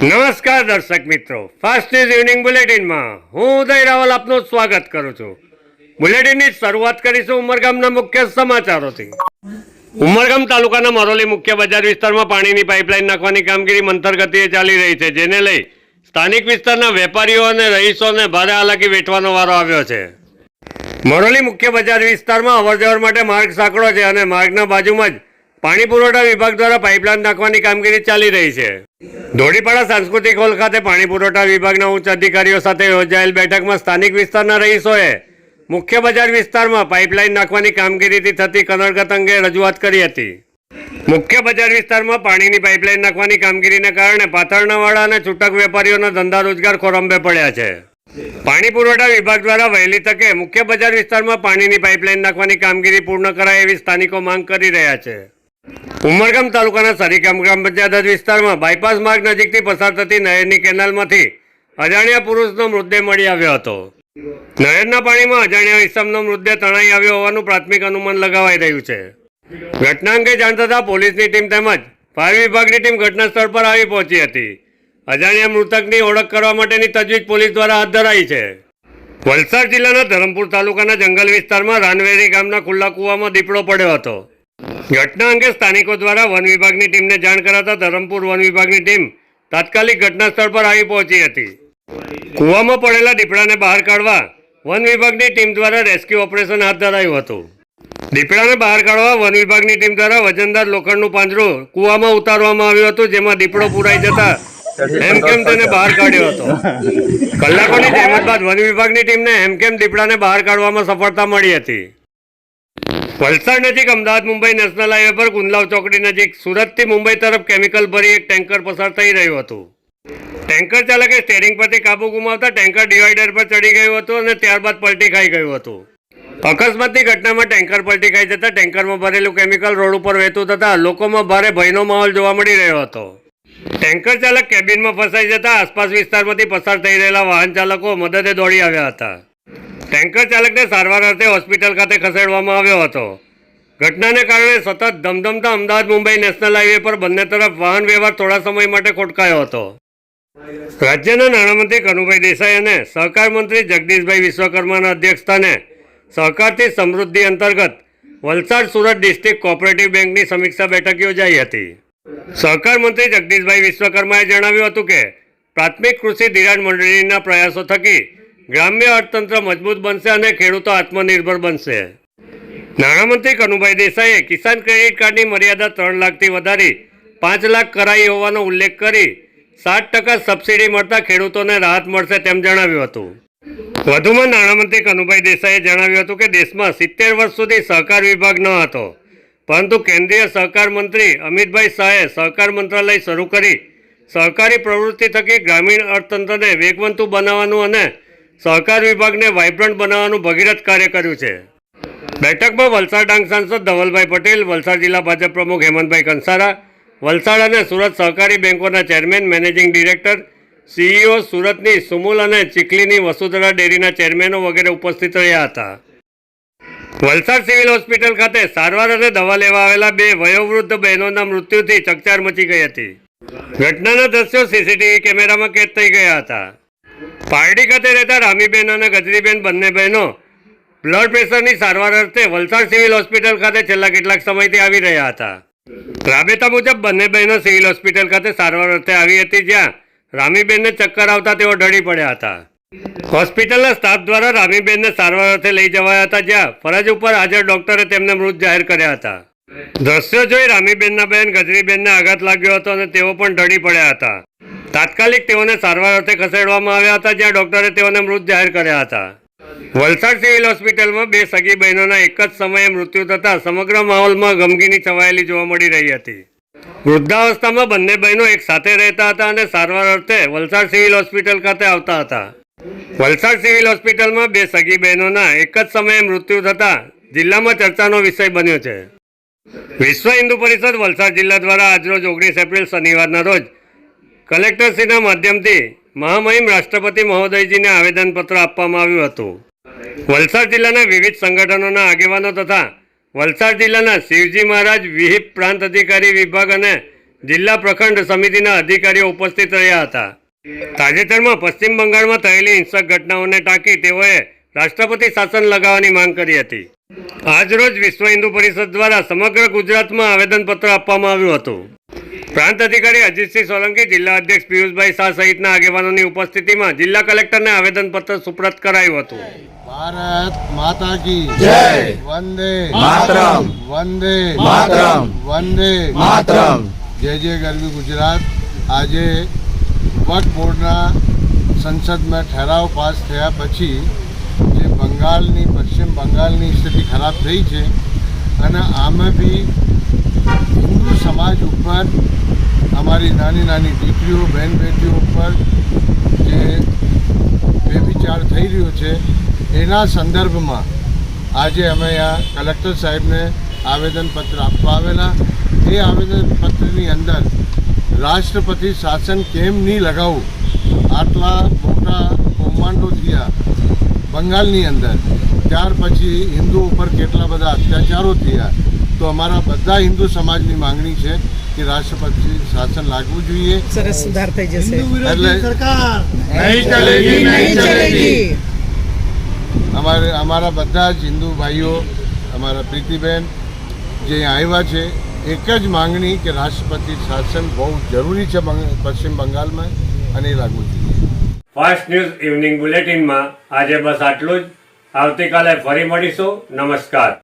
નમસ્કાર દર્શક મિત્રો. ફાસ્ટ ન્યૂઝ ઇવનિંગ બુલેટિનમાં હું ઉદય રાવલ આપનું સ્વાગત કરું છું. બુલેટિનની શરૂઆત કરીશું ઉમરગામના મુખ્ય સમાચારોથી. ઉમરગામ તાલુકાના મરોલી મુખ્ય બજાર વિસ્તારમાં પાણીની પાઇપલાઇન નાખવાની કામગીરી મંથર ચાલી રહી છે, જેને લઈ સ્થાનિક વિસ્તારના વેપારીઓ અને રહીશોને ભારે હાલાકી વેઠવાનો વારો આવ્યો છે. મરોલી મુખ્ય બજાર વિસ્તારમાં અવરજવર માટે માર્ગ સાંકડો છે અને માર્ગના બાજુમાં જ પાણી પુરવઠા વિભાગ દ્વારા પાઇપલાઇન નાખવાની કામગીરી ચાલી રહી છે. ધોળીપાડા સાંસ્કૃતિક હોલ ખાતે પાણી પુરવઠા વિભાગના ઉચ્ચ અધિકારીઓ સાથે યોજાયેલ બેઠકમાં સ્થાનિક વિસ્તારના રહીશોએ મુખ્ય બજાર વિસ્તારમાં પાઇપલાઇન નાખવાની કામગીરીથી થતી કનડગત અંગે રજૂઆત કરી હતી. મુખ્ય બજાર વિસ્તારમાં પાણીની પાઇપલાઇન નાખવાની કામગીરીને કારણે પાથરણાવાળા અને છૂટક વેપારીઓના ધંધા રોજગાર ખોરંભે પડ્યા છે. પાણી પુરવઠા વિભાગ દ્વારા વહેલી તકે મુખ્ય બજાર વિસ્તારમાં પાણીની પાઇપલાઇન નાખવાની કામગીરી પૂર્ણ કરાય એવી સ્થાનિકો માંગ કરી રહ્યા છે. ઉમરગામ તાલુકાના સરીગામ ગ્રામ પંચાયત વિસ્તારમાં બાયપાસ માર્ગ નજીકથી પસાર થતી નહેરની કેનાલમાંથી અજાણ્યા પુરુષનો મૃતદેહ મળી આવ્યો હતો. નહેરના પાણીમાં અજાણ્યા ઇસમનો મૃતદેહ તણાઈ આવ્યો હોવાનું પ્રાથમિક અનુમાન લગાવાઈ રહ્યું છે. ઘટના અંગે જાણ થતાં પોલીસની ટીમ તેમજ ફાયર વિભાગની ટીમ ઘટનાસ્થળ પર આવી પહોંચી હતી. અજાણ્યા મૃતકની ઓળખ કરવા માટેની તજવીજ પોલીસ દ્વારા હાથ ધરાઈ છે. વલસાડ જિલ્લાના ધરમપુર તાલુકાના જંગલ વિસ્તારમાં રાનવેરી ગામના ખુલ્લા કૂવામાં દીપડો પડ્યો હતો. ઘટના અંગે સ્થાનિકો દ્વારા વન વિભાગની ટીમને જાણ કરાતા ધરમપુર વન વિભાગની ટીમ તાત્કાલિક ઘટના સ્થળ પર આવી પહોંચી હતી. કૂવામાં પડેલા દીપડાને બહાર કાઢવા વન વિભાગની ટીમ દ્વારા રેસ્ક્યુ ઓપરેશન હાથ ધરાયું હતું. દીપડાને બહાર કાઢવા વન વિભાગની ટીમ દ્વારા વજનદાર લોખંડનું પાંજરું કૂવામાં ઉતારવામાં આવ્યું હતું, જેમાં દીપડો પુરાઈ જતા એમ કેમ તેને બહાર કાઢ્યો હતો. કલાકોની જહેમત બાદ વન વિભાગની ટીમને એમ કેમ દીપડાને બહાર કાઢવામાં સફળતા મળી હતી. વલસાડ નજીક અમદાવાદ મુંબઈ નેશનલ હાઈવે પર કુંદલાવ ચોકડી નજીક સુરતથી મુંબઈ તરફ કેમિકલ ભરી એક ટેન્કર પસાર થઈ રહ્યું હતું. ટેન્કર ચાલકે સ્ટેરિંગ પરથી કાબુ ગુમાવતા ટેન્કર ડિવાઈડર પર ચડી ગયું હતું અને ત્યારબાદ પલટી ખાઈ ગયું હતું. અકસ્માતની ઘટનામાં ટેન્કર પલટી ખાઈ જતા ટેન્કરમાં ભરેલું કેમિકલ રોડ ઉપર વહેતું થતાં લોકોમાં ભારે ભયનો માહોલ જોવા મળી રહ્યો હતો. ટેન્કર ચાલક કેબિનમાં ફસાઈ જતા આસપાસ વિસ્તારમાંથી પસાર થઈ રહેલા વાહન ચાલકો મદદે દોડી આવ્યા હતા. ટેન્કર ચાલકને સારવાર અર્થે હોસ્પિટલ ખાતે ખસેડવામાં આવ્યો હતો. ઘટનાને કારણે સતત ધમધમતા અમદાવાદ મુંબઈ નેશનલ હાઈવે પર બંને તરફ વાહન વ્યવહાર થોડા સમય માટે ખોટકાયો હતો. રાજ્યના નાણામંત્રી કનુભાઈ દેસાઈ અને સહકાર મંત્રી જગદીશભાઈ વિશ્વકર્માના અધ્યક્ષસ્થાને સહકારથી સમૃદ્ધિ અંતર્ગત વલસાડ સુરત ડિસ્ટ્રિક્ટ કોઓપરેટિવ બેંકની સમીક્ષા બેઠક યોજાઈ હતી. સહકાર મંત્રી જગદીશભાઈ વિશ્વકર્માએ જણાવ્યું હતું કે, પ્રાથમિક કૃષિ ધિરાણ મંડળીના પ્રયાસો થકી ગ્રામ્ય અર્થતંત્ર મજબૂત બનશે અને ખેડૂતો આત્મનિર્ભર બનશે. નાણામંત્રી કનુભાઈ દેસાઈએ કિસાન ક્રેડિટ કાર્ડની મર્યાદા ત્રણ લાખથી વધારી પાંચ લાખ કરાઈ હોવાનો ઉલ્લેખ કરી સાત ટકા સબસિડી મળતા ખેડૂતોને રાહત મળશે તેમ જણાવ્યું હતું. વધુમાં નાણામંત્રી કનુભાઈ દેસાઈએ જણાવ્યું હતું કે દેશમાં સિત્તેર વર્ષ સુધી સહકાર વિભાગ ન હતો, પરંતુ કેન્દ્રીય સહકાર મંત્રી અમિતભાઈ શાહે સહકાર મંત્રાલય શરૂ કરી સહકારી પ્રવૃત્તિ થકી ગ્રામીણ અર્થતંત્રને વેગવંતું બનાવવાનું અને સહકાર વિભાગને વાઇબ્રન્ટ બનાવવાનું ભગીરથ કાર્ય કર્યું છે. બેઠકમાં વલસાડ ડાંગ સાંસદ ધવલભાઈ પટેલ, વલસાડ જિલ્લા ભાજપ પ્રમુખ હેમંતભાઈ કંસારા, વલસાડ અને સુરત સહકારી બેંકોના ચેરમેન, મેનેજિંગ ડિરેક્ટર, સીઈઓ સુરતની સુમુલ અને ચીખલીની વસુધરા ડેરીના ચેરમેનો વગેરે ઉપસ્થિત રહ્યા હતા. વલસાડ સિવિલ હોસ્પિટલ ખાતે સારવાર અને દવા લેવા આવેલા બે વયોવૃદ્ધ બહેનોના મૃત્યુથી ચકચાર મચી ગઈ હતી. ઘટનાના દ્રશ્યો સીસીટીવી કેમેરામાં કેદ થઈ ગયા હતા. પારડી ખાતે રહેતા રામીબેન અને ગજરીબેન બંને બહેનો બ્લડ પ્રેશરની સારવાર અર્થે વલસાડ સિવિલ હોસ્પિટલ ખાતે છેલ્લા કેટલાક સમયથી આવી રહ્યા હતા. રાબેતા મુજબ બંને બહેનો સિવિલ હોસ્પિટલ ખાતે સારવાર અર્થે આવી હતી જ્યાં રામીબેનને ચક્કર આવતા તેઓ ઢળી પડ્યા હતા. હોસ્પિટલના સ્ટાફ દ્વારા રામીબેનને સારવાર અર્થે લઈ જવાયા હતા જ્યાં ફરજ ઉપર હાજર ડોક્ટરે તેમને મૃત જાહેર કર્યા હતા. દ્રશ્યો જોઈ રામીબેનના બહેન ગજરીબેનને આઘાત લાગ્યો હતો અને તેઓ પણ ઢળી પડ્યા હતા. તાત્કાલિક તેઓને સારવાર અર્થે ખસેડવામાં આવ્યા હતા, જ્યાં ડોક્ટરે તેઓને મૃત જાહેર કર્યા હતા. વલસાડ સિવિલ હોસ્પિટલમાં બે સગી બહેનોના એક જ સમયે મૃત્યુ થતા સમગ્ર માહોલમાં ગમગીની છવાયેલી જોવા મળી રહી હતી. વૃદ્ધાવસ્થામાં બંને બહેનો એક સાથે રહેતા હતા અને સારવાર અર્થે વલસાડ સિવિલ હોસ્પિટલ ખાતે આવતા હતા. વલસાડ સિવિલ હોસ્પિટલમાં બે સગી બહેનોના એક જ સમયે મૃત્યુ થતા જિલ્લામાં ચર્ચાનો વિષય બન્યો છે. વિશ્વ હિન્દુ પરિષદ વલસાડ જિલ્લા દ્વારા આજરોજ ઓગણીસ એપ્રિલ શનિવારના રોજ કલેક્ટરશ્રીના માધ્યમથી મહામહિમ રાષ્ટ્રપતિ મહોદયજીને આવેદનપત્ર આપવામાં આવ્યું હતું. વલસાડ જિલ્લાના વિવિધ સંગઠનોના આગેવાનો તથા વલસાડ જિલ્લાના શિવજી મહારાજ વિહિપ પ્રાંત અધિકારી વિભાગ અને જિલ્લા પ્રખંડ સમિતિના અધિકારીઓ ઉપસ્થિત રહ્યા હતા. તાજેતરમાં પશ્ચિમ બંગાળમાં થયેલી હિંસક ઘટનાઓને ટાંકી તેઓએ રાષ્ટ્રપતિ શાસન લગાવવાની માંગ કરી હતી. આજરોજ વિશ્વ હિન્દુ પરિષદ દ્વારા સમગ્ર ગુજરાતમાં આવેદનપત્ર આપવામાં આવ્યું હતું. પ્રાંત અધિકારી અજીતસિંહ સોલંકી જિલ્લા અધ્યક્ષ પિયુષભાઈ શાહ સહિતના આગેવાનોની ઉપસ્થિતિમાં જિલ્લા કલેક્ટરને આવેદનપત્ર સુપ્રત કરાયું હતું. ભારત માતા કી જય. વંદે. માતરમ. વંદે. માતરમ. વંદે. માતરમ. જય જય ગરવી ગુજરાત. આજે વક્ફ બોર્ડના સંસદમાં ઠરાવ પાસ થયા પછી જે બંગાળની પશ્ચિમ બંગાળની સ્થિતિ ખરાબ થઈ છે અને આમાં બી હિન્દુ સમાજ ઉપર અમારી નાની નાની દીકરીઓ બહેન બેટીઓ ઉપર જે વ્યભિચાર થઈ રહ્યો છે, એના સંદર્ભમાં આજે અમે અહીંયા કલેક્ટર સાહેબને આવેદનપત્ર આપવા આવેલા. એ આવેદનપત્રની અંદર રાષ્ટ્રપતિ શાસન કેમ નહીં લગાવવું આટલા મોટા કૌમાંડો થયા બંગાળની અંદર. ત્યાર પછી હિન્દુ ઉપર કેટલા બધા અત્યાચારો થયા? તો અમારા બધા હિન્દુ સમાજની માંગણી છે કે રાષ્ટ્રપતિ શાસન લાગવું જોઈએ. સરસ સુધાર થઈ જશે. એટલે નહીં ચલેગી નહીં ચલેગી. અમારે અમારા બધા જ હિન્દુ ભાઈઓ અમારા પ્રીતિબેન જે આવ્યા છે એક જ માંગણી કે રાષ્ટ્રપતિ શાસન બહુ જરૂરી છે બંગ- પશ્ચિમ બંગાળમાં અને એ લાગવું જોઈએ. ફાસ્ટ ન્યૂઝ ઇવનિંગ બુલેટિનમાં આજે બસ આટલું જ. આવતીકાલે ફરી મળીશું. નમસ્કાર.